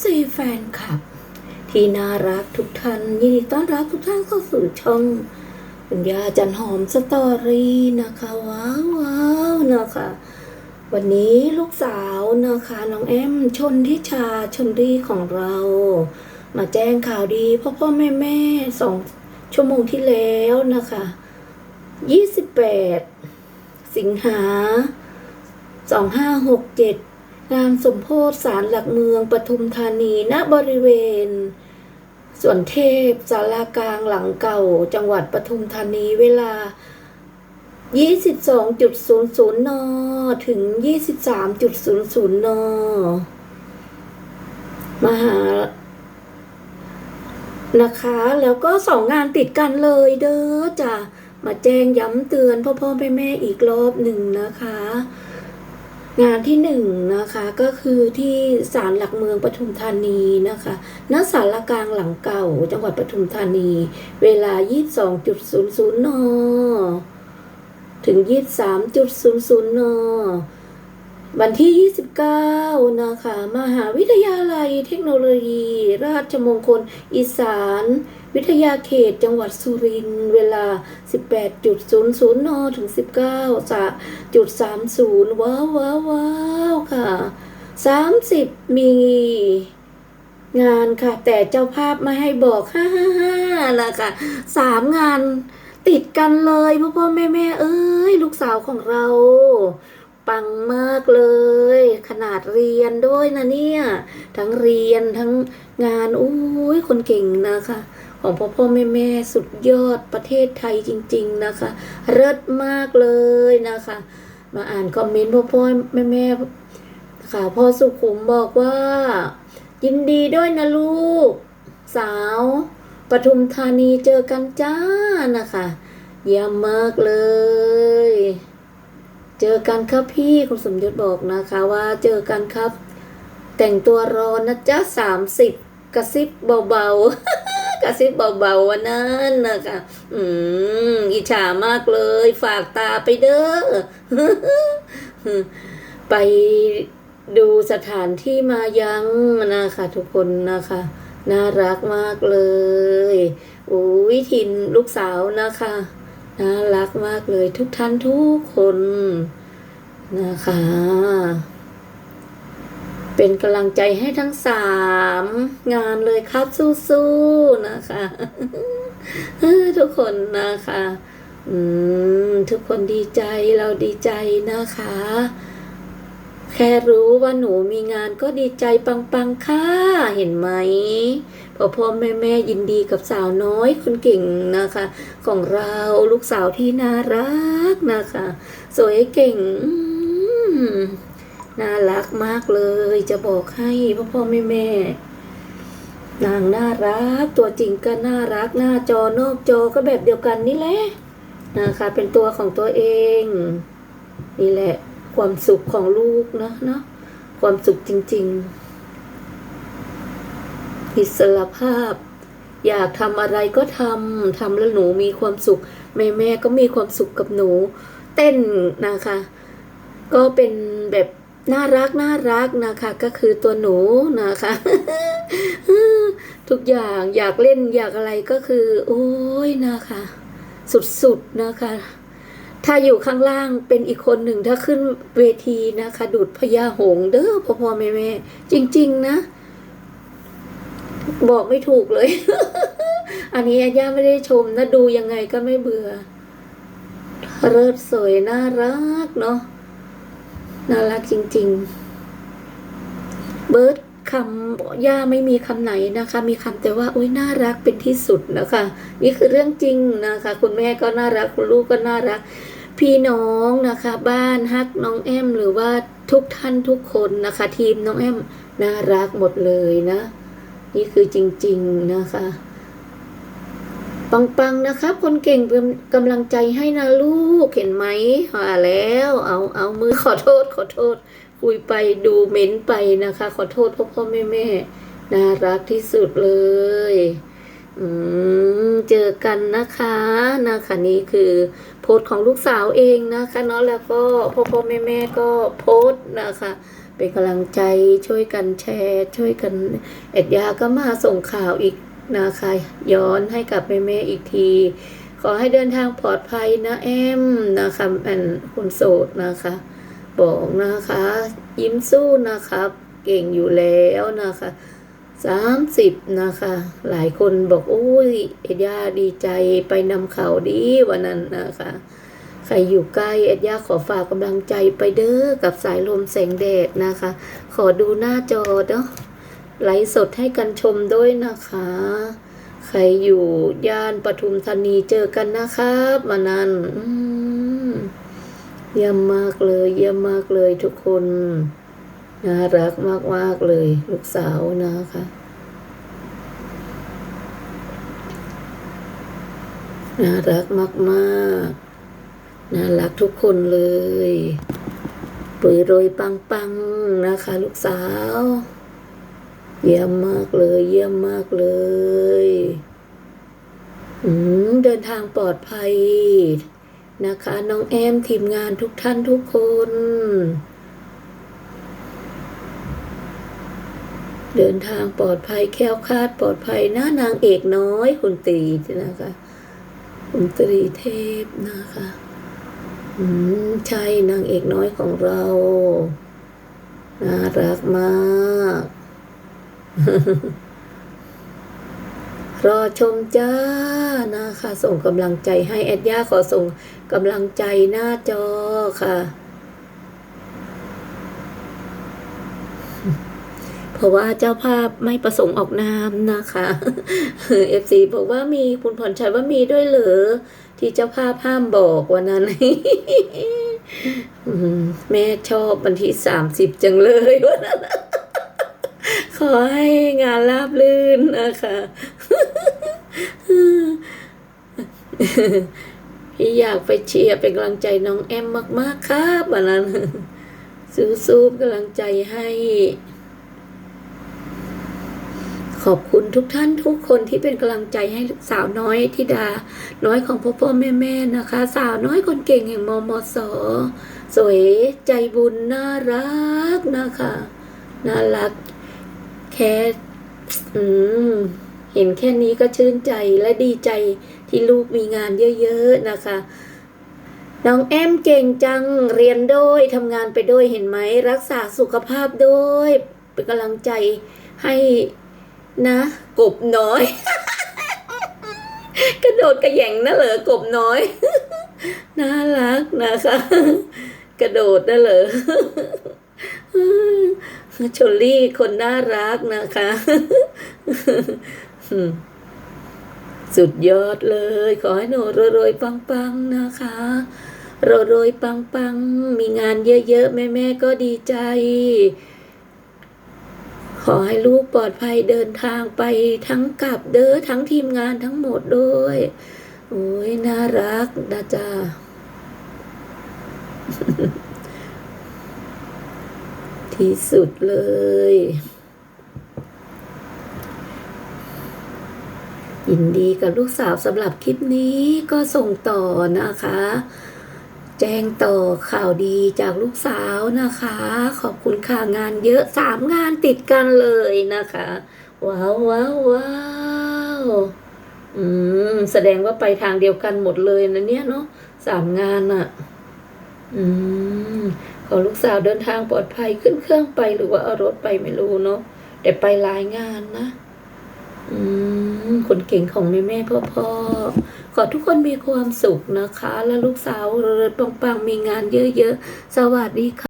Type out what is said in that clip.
FC แฟนคลับ ที่น่ารักทุกท่านยินดีต้อนรับทุกท่านเข้าสู่ช่องคุณยาจันหอมสตอรี่นะคะว้าวว้าวนะคะ วันนี้ลูกสาวนะคะน้องแอมชนทิชาชนรีของเรา มาแจ้งข่าวดีพ่อพ่อแม่แม่สองชั่วโมงที่แล้วนะคะ28สิงหา2567งา งานสมโพธิสารหลักเมืองปทุมธานีณบริเวณส่วนเทพสารากลางหลังเก่า จังหวัดปทุมธานีเวลา 22.00 น ถึง 23.00 น มหา นะคะ แล้วก็สองงานติดกันเลยเด้อจ้ะ มาแจ้งย้ำเตือนพ่อพ่อแม่แม่อีกรอบหนึ่งนะคะ งานที่หนึ่งนะคะก็คือที่ศาลหลักเมืองปทุมธานีนะคะณศาลกลางหลังเก่า จังหวัดปทุมธานี เวลา 22.00 น ถึง 23.00 น วันที่ 29 นะคะ มหาวิทยาลัยเทคโนโลยี ราชมงคล อีสาน วิทยาเขตจังหวัดสุรินทร์ เวลา 18.00นถึง 19จะจุด30 ว้าวว้าวว้าวค่ะ 30 มีงานค่ะ แต่เจ้าภาพไม่ให้บอกฮ่าฮ่าฮ่านะคะสามงานติดกันเลยพ่อพ่อแม่แม่เอ้ย ลูกสาวของเรา ปังมากเลย ขนาดเรียนด้วยนะเนี่ย ทั้งเรียนทั้งงานอุ้ยคนเก่งนะคะ ของพ่อพ่อแม่แม่สุดยอดประเทศไทยจริง ๆนะคะ เลิศมากเลยนะคะ มาอ่านคอมเมนต์พ่อพ่อแม่แม่ค่ะพ่อสุขุมบอกว่า ยินดีด้วยนะลูก สาวปทุมธานีเจอกันจ้านะคะ เยี่ยมมากเลย เจอกันครับพี่คุณสมยศบอกนะคะว่าเจอกันครับ แต่งตัวรอนะจ๊ะสามสิบกระซิบเบาๆ กระซิบเบาๆวันนั้นนะคะอืมอิจฉามากเลย ฝากตาไปเด้อไปดูสถานที่มายังนะคะทุกคนนะคะ น่ารักมากเลยโอ้ยทินลูกสาวนะคะ น่ารักมากเลยทุกท่านทุกคนนะคะ เป็นกำลังใจให้ทั้งสามงานเลยครับสู้ๆนะคะทุกคนนะคะ อืม ทุกคนดีใจเราดีใจนะคะ แค่รู้ว่าหนูมีงานก็ดีใจปังๆค่ะ เห็นไหมพ่อพ่อแม่แม่ยินดีกับสาวน้อยคนเก่งนะคะ ของเราลูกสาวที่น่ารักนะคะ สวยเก่งน่ารักมากเลยจะบอกให้พ่อพ่อแม่แม่นางน่ารักตัวจริงก็น่ารักหน้าจอนอกจอก็แบบเดียวกันนี่แหละนะคะ เป็นตัวของตัวเอง นี่แหละ ความสุขของลูกเนาะเนาะความสุขจริง ๆ อิสระภาพ อยากทำอะไรก็ทำทำแล้วหนูมีความสุข แม่แม่ก็มีความสุขกับหนู เต้นนะคะ ก็เป็นแบบน่ารักน่ารักนะคะ ก็คือตัวหนูนะคะ ทุกอย่างอยากเล่นอยากอะไรก็คือ โอ้ยนะคะ สุดๆนะคะ ถ้าอยู่ข้างล่างเป็นอีกคนหนึ่งถ้าขึ้นเวทีนะคะ ดูดพญาหงเด้อพ่อพ่อแม่แม่จริง ๆ นะ บอกไม่ถูกเลย อันนี้ย่าไม่ได้ชมนะ ดูยังไงก็ไม่เบื่อ เลิศสวยน่ารักเนาะน่ารักจริง ๆ เบิร์ด คำย่าไม่มีคำไหนนะคะ มีคำแต่ว่าโอ้ยน่ารักเป็นที่สุดนะคะ นี่คือเรื่องจริงนะคะ คุณแม่ก็น่ารักคุณลูกก็น่ารัก พี่น้องนะคะ บ้านฮักน้องแอมหรือว่าทุกท่านทุกคนนะคะ ทีมน้องแอมน่ารักหมดเลยนะ นี่คือจริง ๆนะคะปังๆนะครับ คนเก่งเป็นกำลังใจให้นะลูกเห็นไหมมาแล้ว เอาเอามือขอโทษขอโทษ คุยไปดูเม้นไปนะคะ ขอโทษพ่อพ่อแม่แม่น่ารักที่สุดเลย อืม เจอกันนะคะนะคะนี่คือโพสต์ของลูกสาวเองนะคะเนาะแล้วก็พ่อพ่อแม่แม่ก็โพสต์นะคะเป็นกำลังใจช่วยกันแชร์ ช่วยกันเอ็ดยาก็มาส่งข่าวอีกนะคะย้อนให้กับแม่แม่อีกที ขอให้เดินทางปลอดภัยนะแอมนะคะอันคุณโสดนะคะ บอกนะคะ ยิ้มสู้นะครับ เก่งอยู่แล้วนะคะสามสิบนะคะ หลายคนบอกโอ้ยเอ็ดยาดีใจไปนำข่าวดีวันนั้นนะคะ ใครอยู่ใกล้เอ็ดยาขอฝากกำลังใจไปเด้อกับสายลมแสงแดดนะคะ ขอดูหน้าจอเนาะไลฟ์สดให้กันชมด้วยนะคะ ใครอยู่ย่านปทุมธานีเจอกันนะครับวันนั้นอื เยี่ยมมากเลย เยี่ยมมากเลยทุกคนน่ารักมากมากเลย ลูกสาวนะคะ น่ารักมากๆน่ารักทุกคนเลยปุยโรยปังปังนะคะ ลูกสาว เยี่ยมมากเลย เยี่ยมมากเลยอืมเดินทางปลอดภัย นะคะ น้องแอมทีมงานทุกท่านทุกคน เดินทางปลอดภัยแค้วคาดปลอดภัยหนะนางเอกน้อยคุณตีนะคะ คุณตรีเทพนะคะอืมใช่นางเอกน้อยของเราน่ารักมาก รอชมจ้านะคะ ส่งกำลังใจให้แอดย่าขอส่งกำลังใจหน้าจอค่ะ เพราะว่าเจ้าภาพไม่ประสงค์ออกนามนะคะเอฟซีบอกว่ามีคุณพรชัยว่ามีด้วยเหรอที่เจ้าภาพห้ามบอกวันนั้นแม่ชอบวันที่สามสิบจังเลยวันนั้นขอให้งานราบลื่นนะคะ พี่อยากไปเชียร์เป็นกำลังใจน้องแอมมาก ๆ ครับวันนั้นสู้ๆกำลังใจให้ ขอบคุณทุกท่านทุกคนที่เป็นกำลังใจให้สาวน้อยธิดา น้อยของพ่อพ่อแม่แม่นะคะ สาวน้อยคนเก่งแห่งมมสสวยใจบุญน่ารักนะคะ น่ารักแค่อืม ห็นแค่นี้ก็ชื่นใจและดีใจที่ลูกมีงานเยอะๆนะคะน้องแอมเก่งจังเรียนด้วยทำงานไปด้วยเห็นไหมรักษาสุขภาพด้วยเป็นกำลังใจให้นะ กบน้อย กระโดดกระแหย่งนะเหรอกบน้อย น่ารักนะคะ กระโดดนะเหรอชลลี่คนน่ารักนะคะ สุดยอดเลย ขอให้หนูรวยๆปังๆนะคะรวยๆปังๆมีงานเยอะๆ แม่ๆก็ดีใจ ขอให้ลูกปลอดภัยเดินทางไปทั้งกลับเด้อทั้งทีมงานทั้งหมดด้วยโอ้ยน่ารักนะจ๊ะที่สุดเลย ยินดีกับลูกสาวสำหรับคลิปนี้ก็ส่งต่อนะคะ แจ้งต่อข่าวดีจากลูกสาวนะคะ ขอบคุณค่ะงานเยอะสามงานติดกันเลยนะคะ ว้าวว้าวว้าวอืมแสดงว่าไปทางเดียวกันหมดเลยนะเนี่ยเนาะสามงานอะอืมขอลูกสาวเดินทางปลอดภัยขึ้นเครื่องไปหรือว่าเอารถไปไม่รู้เนาะแต่ไปหลายงานนะ อืม คนเก่งของแม่แม่พ่อพ่อๆขอทุกคนมีความสุขนะคะ และลูกสาวเริญปังๆ มีงานเยอะๆ สวัสดีค่ะ